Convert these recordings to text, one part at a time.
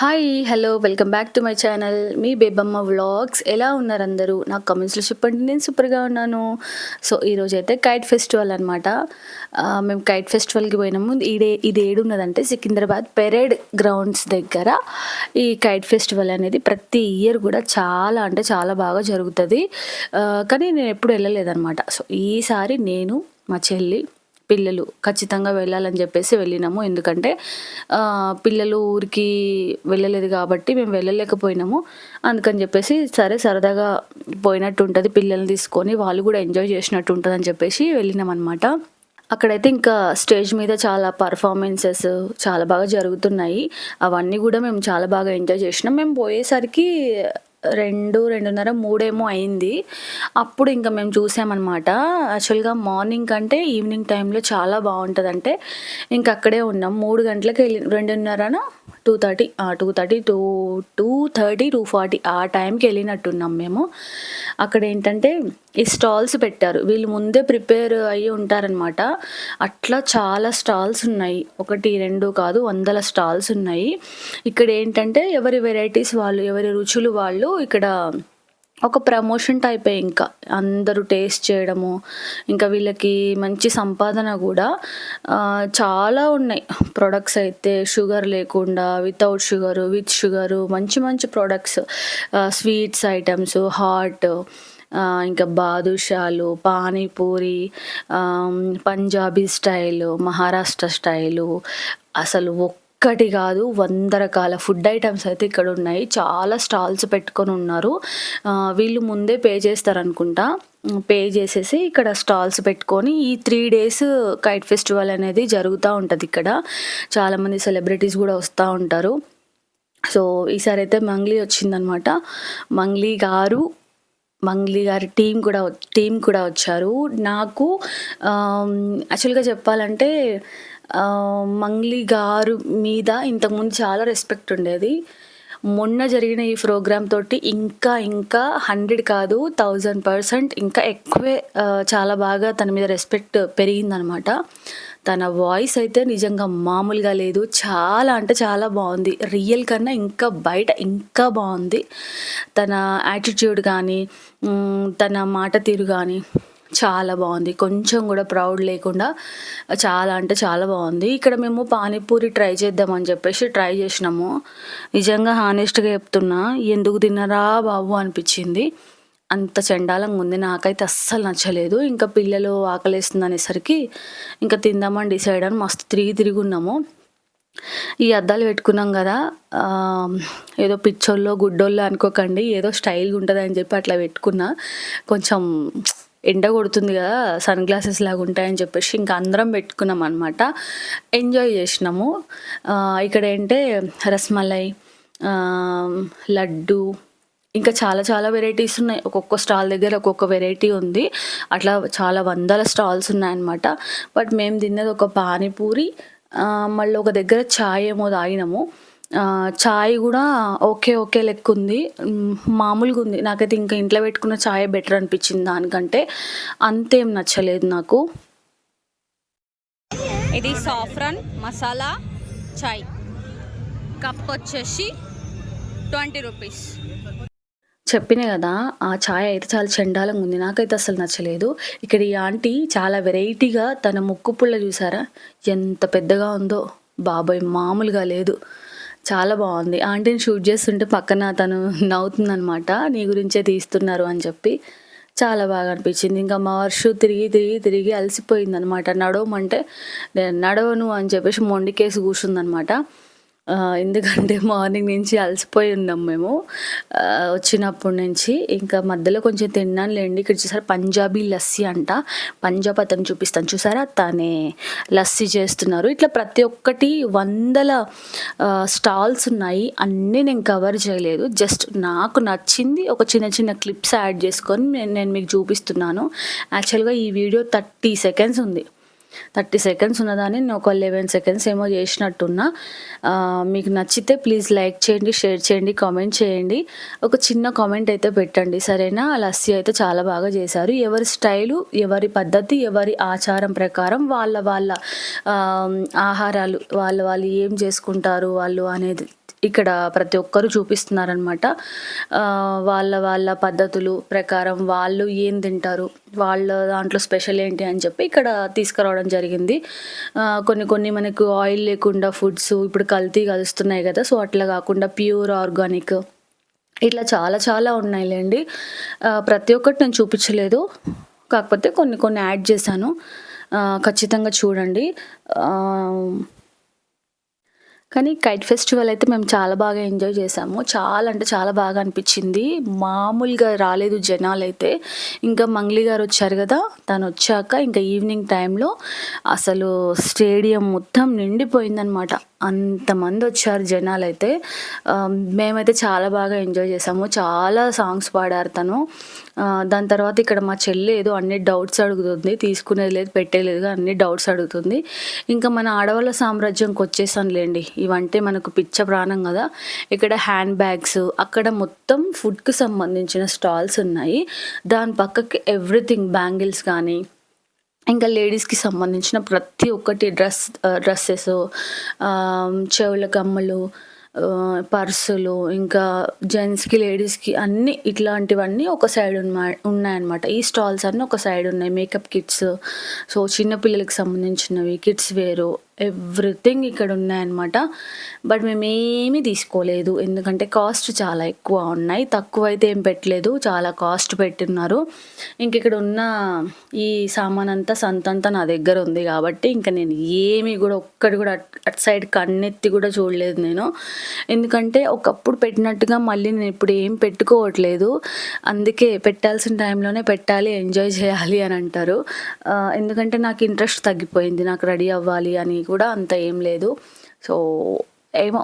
Hi hello welcome back to my channel me Bebamma vlogs ఎలా ఉన్నారు అందరూ? నాకు కమెంట్స్లో చెప్పండి. నేను సూపర్గా ఉన్నాను. సో ఈరోజు అయితే కైట్ ఫెస్టివల్ అనమాట మేము కైట్ ఫెస్టివల్కి పోయినాము. ఈడే ఇది ఏడు ఉన్నదంటే సికింద్రాబాద్ పెరేడ్ గ్రౌండ్స్ దగ్గర ఈ కైట్ ఫెస్టివల్ అనేది ప్రతి ఇయర్ కూడా చాలా అంటే చాలా బాగా జరుగుతుంది. కానీ నేను ఎప్పుడు వెళ్ళలేదన్నమాట. సో ఈసారి నేను మా చెల్లి పిల్లలు ఖచ్చితంగా వెళ్ళాలని చెప్పేసి వెళ్ళినాము. ఎందుకంటే పిల్లలు ఊరికి వెళ్ళలేదు కాబట్టి మేము వెళ్ళలేకపోయినాము. అందుకని చెప్పేసి సరే సరదాగా పోయినట్టు ఉంటుంది పిల్లల్ని తీసుకొని వాళ్ళు కూడా ఎంజాయ్ చేసినట్టు ఉంటుంది అని చెప్పేసి వెళ్ళినాం అనమాట అక్కడైతే ఇంకా స్టేజ్ మీద చాలా పర్ఫార్మెన్సెస్ చాలా బాగా జరుగుతున్నాయి. అవన్నీ కూడా మేము చాలా బాగా ఎంజాయ్ చేసినాం. మేము పోయేసరికి రెండు రెండున్నర మూడేమో అయింది. అప్పుడు ఇంకా మేము చూసామన్నమాట. యాక్చువల్గా మార్నింగ్ కంటే ఈవినింగ్ టైంలో చాలా బాగుంటుంది అంటే ఇంకా అక్కడే ఉన్నాం. మూడు గంటలకు వెళ్ళి రెండున్నరన? Two thirty two thirty two two thirty two forty ఆ టైంకి వెళ్ళినట్టున్నాం మేము. అక్కడ ఏంటంటే ఈ స్టాల్స్ పెట్టారు. వీళ్ళు ముందే ప్రిపేర్ అయ్యి ఉంటారనమాట అట్లా చాలా స్టాల్స్ ఉన్నాయి. ఒకటి రెండు కాదు వందల స్టాల్స్ ఉన్నాయి. ఇక్కడ ఏంటంటే ఎవరి వెరైటీస్ వాళ్ళు ఎవరి రుచులు వాళ్ళు ఇక్కడ ఒక ప్రమోషన్ టైప్ ఇంకా. అందరూ టేస్ట్ చేయడము ఇంకా వీళ్ళకి మంచి సంపాదన కూడా చాలా ఉన్నాయి. ప్రొడక్ట్స్ అయితే షుగర్ లేకుండా వితౌట్ షుగరు విత్ షుగరు మంచి మంచి ప్రొడక్ట్స్ స్వీట్స్ ఐటమ్స్ హాట్ ఇంకా బాదుషాలు పానీపూరి పంజాబీ స్టైలు మహారాష్ట్ర స్టైలు అసలు ఒక్కటి కాదు వంద రకాల ఫుడ్ ఐటమ్స్ అయితే ఇక్కడ ఉన్నాయి చాలా స్టాల్స్ పెట్టుకొని ఉన్నారు. వీళ్ళు ముందే పే చేస్తారనుకుంటా. పే చేసేసి ఇక్కడ స్టాల్స్ పెట్టుకొని ఈ త్రీ డేస్ కైట్ ఫెస్టివల్ అనేది జరుగుతూ ఉంటుంది ఇక్కడ. చాలామంది సెలబ్రిటీస్ కూడా వస్తూ ఉంటారు. సో ఈసారి అయితే మంగ్లీ వచ్చిందనమాట. మంగ్లీ గారు మంగ్లీ గారి టీం కూడా టీం కూడా వచ్చారు. నాకు యాక్చువల్గా చెప్పాలంటే మంగ్లీ గారు మీద ఇంతకుముందు చాలా రెస్పెక్ట్ ఉండేది. మొన్న జరిగిన ఈ ప్రోగ్రామ్ తోటి ఇంకా ఇంకా హండ్రెడ్ కాదు థౌజండ్ పర్సెంట్ ఇంకా ఎక్కువే చాలా బాగా తన మీద రెస్పెక్ట్ పెరిగిందనమాట. తన వాయిస్ అయితే నిజంగా మామూలుగా లేదు. చాలా అంటే చాలా బాగుంది. రియల్ కన్నా ఇంకా బయట ఇంకా బాగుంది. తన యాటిట్యూడ్ కానీ తన మాట తీరు కానీ చాలా బాగుంది. కొంచెం కూడా ప్రౌడ్ లేకుండా చాలా అంటే చాలా బాగుంది. ఇక్కడ మేము పానీపూరి ట్రై చేద్దామని చెప్పేసి ట్రై చేసినాము. నిజంగా హానెస్ట్గా చెప్తున్నా ఎందుకు తిన్నరా బాబు అనిపించింది. అంత చండాలంగా ఉంది. నాకైతే అస్సలు నచ్చలేదు. ఇంకా పిల్లలు ఆకలేస్తుంది అనేసరికి ఇంకా తిందామని డిసైడ్ అని మస్తు తిరిగి తిరిగి ఉన్నాము. ఈ అద్దాలు పెట్టుకున్నాం కదా ఏదో పిచ్చోళ్ళో గుడ్డోళ్ళో అనుకోకండి ఏదో స్టైల్గా ఉంటుంది అని చెప్పి అట్లా పెట్టుకున్నా. కొంచెం ఎండ కొడుతుంది కదా సన్ గ్లాసెస్ లాగా ఉంటాయని చెప్పేసి ఇంకా అందరం పెట్టుకున్నాం అనమాట ఎంజాయ్ చేసినాము ఇక్కడ ఏంటే రస్మలై లడ్డు ఇంకా చాలా చాలా వెరైటీస్ ఉన్నాయి. ఒక్కొక్క స్టాల్ దగ్గర ఒక్కొక్క వెరైటీ ఉంది. అట్లా చాలా వందల స్టాల్స్ ఉన్నాయన్నమాట. బట్ మేము తిన్నది ఒక పానీపూరి మళ్ళీ ఒక దగ్గర ఛాయ్ ఏమో తాగినాము. ఛాయ్ కూడా ఓకే ఓకే లెక్క ఉంది మామూలుగా ఉంది నాకైతే ఇంకా ఇంట్లో పెట్టుకున్న ఛాయ్ బెటర్ అనిపించింది దానికంటే. అంతేం నచ్చలేదు నాకు. ఇది సాఫ్రాన్ మసాలా చాయ్. కప్ వచ్చేసి ట్వంటీ రూపీస్. చెప్పిన కదా ఆ ఛాయ్ అయితే చాలా చండాలంగా ఉంది నాకైతే అసలు నచ్చలేదు. ఇక్కడ ఈ ఆంటీ చాలా వెరైటీగా తన ముక్కు పుల్ల చూసారా? ఎంత పెద్దగా ఉందో. బాబాయ్ మామూలుగా లేదు. చాలా బాగుంది. ఆంటీని షూట్ చేస్తుంటే పక్కన తను నవ్వుతుందనమాట నీ గురించే తీస్తున్నారు అని చెప్పి. చాలా బాగా అనిపించింది. ఇంకా మా వర్షు తిరిగి తిరిగి తిరిగి అలసిపోయింది అనమాట నడవమంటే నడవను అని చెప్పేసి మొండికేసి కూర్చుందనమాట ఎందుకంటే మార్నింగ్ నుంచి అలసిపోయి ఉన్నాం మేము. వచ్చినప్పటి నుంచి ఇంకా మధ్యలో కొంచెం తిన్నాను లేండి. ఇక్కడ చూసారా పంజాబీ లస్సీ అంట. పంజాబ్ అతను చూపిస్తాను. చూసారా తనే లస్సీ చేస్తున్నారు. ఇట్లా ప్రతి ఒక్కటి వందల స్టాల్స్ ఉన్నాయి. అన్నీ నేను కవర్ చేయలేదు. జస్ట్ నాకు నచ్చింది ఒక చిన్న చిన్న క్లిప్స్ యాడ్ చేసుకొని నేను నేను మీకు చూపిస్తున్నాను. యాక్చువల్గా ఈ వీడియో థర్టీ సెకండ్స్ ఉంది. థర్టీ సెకండ్స్ ఉన్నదాన్ని నేను ఒక లెవెన్ సెకండ్స్ ఏమో చేసినట్టున్నా. మీకు నచ్చితే ప్లీజ్ లైక్ చేయండి షేర్ చేయండి కామెంట్ చేయండి. ఒక చిన్న కామెంట్ అయితే పెట్టండి సరేనా? లస్సీ అయితే చాలా బాగా చేశారు. ఎవరి స్టైలు ఎవరి పద్ధతి ఎవరి ఆచారం ప్రకారం వాళ్ళ వాళ్ళ ఆహారాలు వాళ్ళ వాళ్ళు ఏం చేసుకుంటారు వాళ్ళు అనేది ఇక్కడ ప్రతి ఒక్కరు చూపిస్తున్నారనమాట వాళ్ళ వాళ్ళ పద్ధతులు ప్రకారం వాళ్ళు ఏం తింటారు వాళ్ళ దాంట్లో స్పెషల్ ఏంటి అని చెప్పి ఇక్కడ తీసుకురావడం జరిగింది. కొన్ని కొన్ని మనకు ఆయిల్ లేకుండా ఫుడ్స్ ఇప్పుడు కల్తీ కలుస్తున్నాయి కదా సో అట్లా కాకుండా ప్యూర్ ఆర్గానిక్ ఇట్లా చాలా చాలా ఉన్నాయిలేండి. ప్రతి ఒక్కటి నేను చూపించలేదు కాకపోతే కొన్ని కొన్ని యాడ్ చేశాను. ఖచ్చితంగా చూడండి. కానీ కైట్ ఫెస్టివల్ అయితే మేము చాలా బాగా ఎంజాయ్ చేసాము చాలా అంటే చాలా బాగా అనిపించింది. మామూలుగా రాలేదు జనాలు అయితే ఇంకా మంగ్లీ గారు వచ్చారు కదా తను వచ్చాక ఇంకా ఈవినింగ్ టైంలో అసలు స్టేడియం మొత్తం నిండిపోయిందనమాట అంతమంది వచ్చారు జనాలు అయితే మేమైతే చాలా బాగా ఎంజాయ్ చేసాము చాలా సాంగ్స్ పాడారు తను. దాని తర్వాత ఇక్కడ మా చెల్లి ఏదో అన్ని డౌట్స్ అడుగుతుంది తీసుకునేది లేదు పెట్టేలేదు అన్ని డౌట్స్ అడుగుతుంది. ఇంకా మన ఆడవాళ్ళ సామ్రాజ్యంకి వచ్చేసానులేండి. ఇవంటే మనకు పిచ్చ ప్రాణం కదా. ఇక్కడ హ్యాండ్ బ్యాగ్స్ అక్కడ మొత్తం ఫుడ్కి సంబంధించిన స్టాల్స్ ఉన్నాయి. దాని పక్కకి ఎవ్రీథింగ్ బ్యాంగిల్స్ కానీ ఇంకా లేడీస్కి సంబంధించిన ప్రతి ఒక్కటి డ్రెస్ డ్రెస్సెస్ చెవుల కమ్మలు పర్సులు ఇంకా జెంట్స్కి లేడీస్కి అన్నీ ఇట్లాంటివన్నీ ఒక సైడ్ ఉన్నా ఉన్నాయన్నమాట. ఈ స్టాల్స్ అన్నీ ఒక సైడ్ ఉన్నాయి. మేకప్ కిట్స్ సో చిన్నపిల్లలకి సంబంధించినవి. కిడ్స్ వేరు ఎవ్రీథింగ్ ఇక్కడ ఉన్నాయన్నమాట. బట్ మేము ఏమీ తీసుకోలేదు. ఎందుకంటే కాస్ట్ చాలా ఎక్కువ ఉన్నాయి. తక్కువ అయితే ఏం పెట్టలేదు. చాలా కాస్ట్ పెట్టున్నారు. ఇంక ఇక్కడ ఉన్న ఈ సామాన్ అంతా సంతంతా నా దగ్గర ఉంది కాబట్టి ఇంకా నేను ఏమీ కూడా ఒక్కటి కూడా అట్- సైడ్ కన్నెత్తి కూడా చూడలేదు నేను. ఎందుకంటే ఒకప్పుడు పెట్టినట్టుగా మళ్ళీ నేను ఇప్పుడు ఏం పెట్టుకోవట్లేదు. అందుకే పెట్టాల్సిన టైంలోనే పెట్టాలి ఎంజాయ్ చేయాలి అని అంటారు. ఎందుకంటే నాకు ఇంట్రెస్ట్ తగ్గిపోయింది. నాకు రెడీ అవ్వాలి అని కూడా అంత ఏం లేదు. సో ఏమో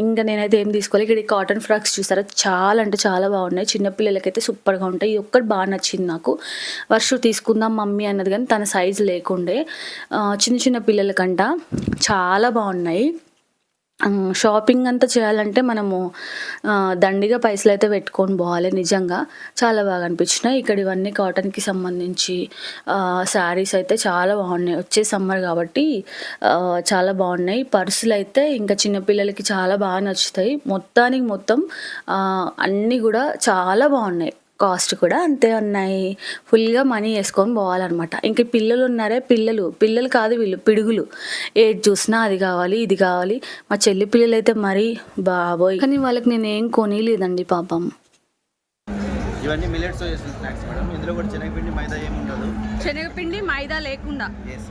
ఇంకా నేనైతే ఏం తీసుకోవాలి ఇక్కడ కాటన్ ఫ్రాక్స్ చూసారా? చాలా అంటే చాలా బాగున్నాయి. చిన్నపిల్లలకైతే సూపర్గా ఉంటాయి. ఇది ఒక్కటి బాగా నచ్చింది నాకు. వర్షు తీసుకుందాం మమ్మీ అన్నది కానీ తన సైజు లేకుండే. చిన్న చిన్న పిల్లలకంట. చాలా బాగున్నాయి. షాపింగ్ అంతా చేయాలంటే మనము దండిగా పైసలు అయితే పెట్టుకొని పోవాలి నిజంగా. చాలా బాగా అనిపించినాయి. ఇక్కడ ఇవన్నీ కాటన్కి సంబంధించి శారీస్ అయితే చాలా బాగున్నాయి. వచ్చే సమ్మర్ కాబట్టి చాలా బాగున్నాయి. పర్సులు అయితే ఇంకా చిన్నపిల్లలకి చాలా బాగా నచ్చుతాయి. మొత్తానికి మొత్తం అన్నీ కూడా చాలా బాగున్నాయి. కాస్ట్ కూడా అంతే ఉన్నాయి. ఫుల్గా మనీ వేసుకొని పోవాలన్నమాట. ఇంక పిల్లలు ఉన్నారే పిల్లలు. పిల్లలు కాదు వీళ్ళు పిడుగులు. ఏది చూసినా అది కావాలి ఇది కావాలి. మా చెల్లి పిల్లలు అయితే మరీ బాబోయ్. కానీ వాళ్ళకి నేను ఏం కొనిలేదండి పాపం. ఇవన్నీ మిల్లెట్స్తో చేసిన స్నాక్స్ మేడం. ఇందులో కూడా శనగపిండి మైదా ఏమి ఉండదు శనగపిండి మైదా లేకుండా. ఎస్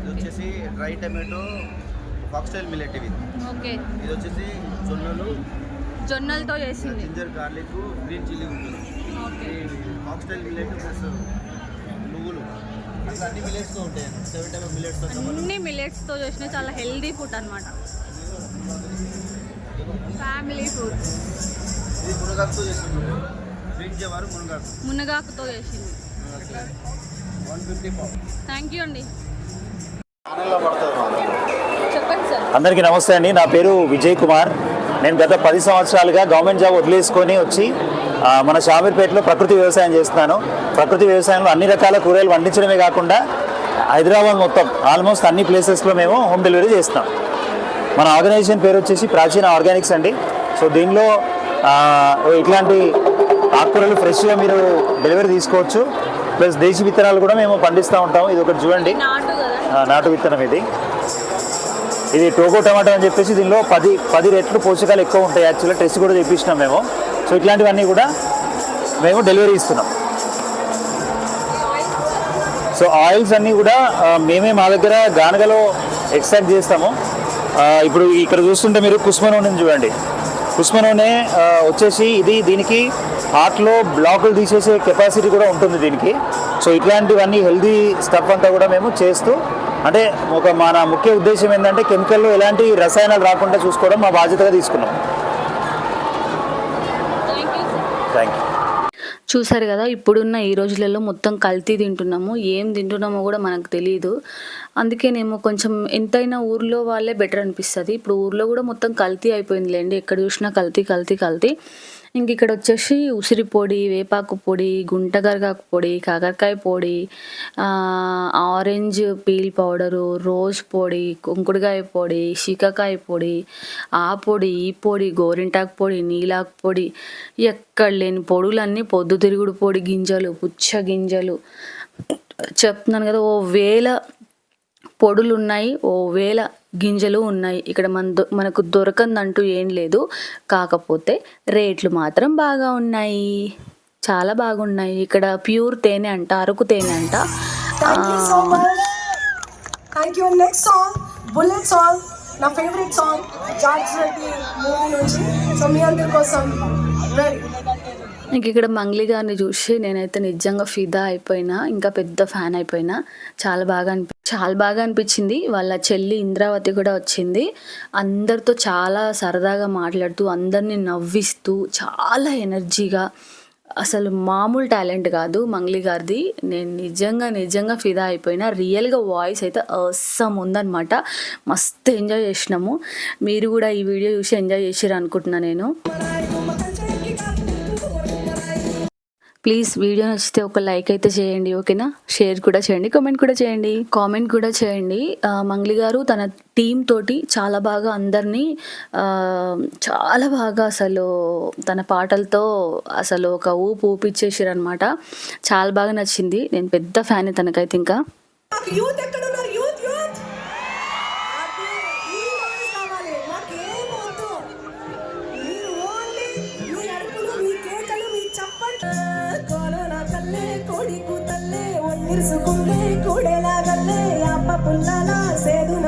ఇది వచ్చేసి డ్రై టమాటో ఫాక్స్టైల్ మిల్లెట్ ఇవి ఓకే. ఇది వచ్చేసి జొన్నలు జొన్నలతో చేసింది. జింజర్ గార్లిక్ గ్రీన్ చిల్లీ ఉంటుంది. ఓకే. ఫాక్స్టైల్ మిల్లెట్ ప్లస్ నువ్వులు. అన్ని మిల్లెట్స్తో ఉంటాయి. సెవెన్ టైప్ మిల్లెట్స్తో అన్ని మిల్లెట్స్తో చేసిన చాలా హెల్దీ ఫుడ్ అనమాట ఫ్యామిలీ ఫుడ్ ఇది మునగాకుతో గ్రీన్ జవారు మునగాకు. మునగాకుతో చేసింది. వన్ ఫిఫ్టీ థ్యాంక్ యూ అండి. చెప్పండి సార్. అందరికీ నమస్తే అండి. నా పేరు విజయ్ కుమార్. నేను గత పది సంవత్సరాలుగా గవర్నమెంట్ జాబ్ వదిలేసుకొని వచ్చి మన షామీర్పేటలో ప్రకృతి వ్యవసాయం చేస్తున్నాను. ప్రకృతి వ్యవసాయంలో అన్ని రకాల కూరగాయలు పండించడమే కాకుండా హైదరాబాద్ మొత్తం ఆల్మోస్ట్ అన్ని ప్లేసెస్లో మేము హోమ్ డెలివరీ చేస్తున్నాం. మన ఆర్గనైజేషన్ పేరు వచ్చేసి ప్రాచీన ఆర్గానిక్స్ అండి. సో దీనిలో ఇట్లాంటి ఆకుకూరలు ఫ్రెష్గా మీరు డెలివరీ తీసుకోవచ్చు. ప్లస్ దేశీ విత్తనాలు కూడా మేము పండిస్తూ ఉంటాం. ఇది ఒకటి చూడండి. నాటు విత్తనం ఇది. ఇది టోకో టమాటో అని చెప్పేసి దీనిలో పది పది రెట్లు పోషకాలు ఎక్కువ ఉంటాయి యాక్చువల్గా. టెస్ట్ కూడా తెప్పించినాం మేము. సో ఇట్లాంటివన్నీ కూడా మేము డెలివరీ ఇస్తున్నాం. సో ఆయిల్స్ అన్నీ కూడా మేమే మా దగ్గర గానగలో ఎక్స్ట్రాక్ట్ చేస్తాము. ఇప్పుడు ఇక్కడ చూస్తుంటే మీరు కుస్మ నూనెని చూడండి. కుస్మ నూనె వచ్చేసి ఇది దీనికి హార్ట్లో బ్లాకులు తీసేసే కెపాసిటీ కూడా ఉంటుంది దీనికి. సో ఇట్లాంటివన్నీ హెల్దీ స్టఫ్ అంతా కూడా మేము చేస్తూ అంటే ఒక మన ముఖ్య ఉద్దేశం ఏంటంటే కెమికల్లో ఎలాంటి రసాయనాలు రాకుండా చూసుకోవడం మా బాధ్యతగా తీసుకున్నాం. థ్యాంక్ యూ చూసారు కదా ఇప్పుడున్న ఈ రోజులలో మొత్తం కల్తీ తింటున్నాము. ఏం తింటున్నామో కూడా మనకు తెలియదు అందుకేనేమో కొంచెం ఎంతైనా ఊర్లో వాళ్ళే బెటర్ అనిపిస్తుంది. ఇప్పుడు ఊర్లో కూడా మొత్తం కల్తీ అయిపోయిందిలేండి. ఎక్కడ చూసినా కల్తీ కల్తీ కల్తీ. ఇంక ఇక్కడ వచ్చేసి ఉసిరి పొడి వేపాకు పొడి గుంటగరగాకు పొడి కాకరకాయ పొడి ఆరెంజ్ పీల్ పౌడరు రోజ్ పొడి కుంకుడుకాయ పొడి శీకాకాయ పొడి ఆ పొడి ఈ పొడి గోరింటాకు పొడి నీలాకు పొడి ఎక్కడ లేని పొడులన్నీ పొద్దుతిరుగుడు పొడి గింజలు పుచ్చ గింజలు చెప్తున్నాను కదా ఓ వేల పొడులు ఉన్నాయి ఓ వేల గింజలు ఉన్నాయి. ఇక్కడ మన దొ- మనకు దొరకందంటూ ఏం లేదు. కాకపోతే రేట్లు మాత్రం బాగా ఉన్నాయి. చాలా బాగున్నాయి. ఇక్కడ ప్యూర్ తేనె అంట అరకు తేనె అంట. Thank you so much thank you next song bullet song నా favourite song George Reddy movie నుంచి. సో మీ అందరి కోసం ఇంక ఇక్కడ మంగ్లీ గారిని చూసి నేనైతే నిజంగా ఫిదా అయిపోయినా ఇంకా పెద్ద ఫ్యాన్ అయిపోయినా చాలా బాగా అనిపి చాలా బాగా అనిపించింది. వాళ్ళ చెల్లి ఇంద్రావతి కూడా వచ్చింది. అందరితో చాలా సరదాగా మాట్లాడుతూ అందరినీ నవ్విస్తూ చాలా ఎనర్జీగా. అసలు మామూలు టాలెంట్ కాదు మంగ్లీ గారిది. నేను నిజంగా నిజంగా ఫిదా అయిపోయినా. రియల్గా వాయిస్ అయితే అస్సం ఉందన్నమాట. మస్తు ఎంజాయ్ చేసినాము. మీరు కూడా ఈ వీడియో చూసి ఎంజాయ్ చేసారు అనుకుంటున్నా నేను. ప్లీజ్ వీడియో నచ్చితే ఒక లైక్ అయితే చేయండి ఓకేనా? షేర్ కూడా చేయండి కామెంట్ కూడా చేయండి. కామెంట్ కూడా చేయండి. ఆ, మంగ్లీ గారు తన టీమ్ తోటి చాలా బాగా అందరినీ చాలా బాగా అసలు తన పాటలతో అసలు ఒక ఊపు ఊపిచ్చేసారు అనమాట చాలా బాగా నచ్చింది. నేను పెద్ద ఫ్యాన్ తనకైతే ఇంకా. యూత్ ఎక్కడ కూతల్లే కూడేలాగల్లే అప్ప పుల్లాల సేదున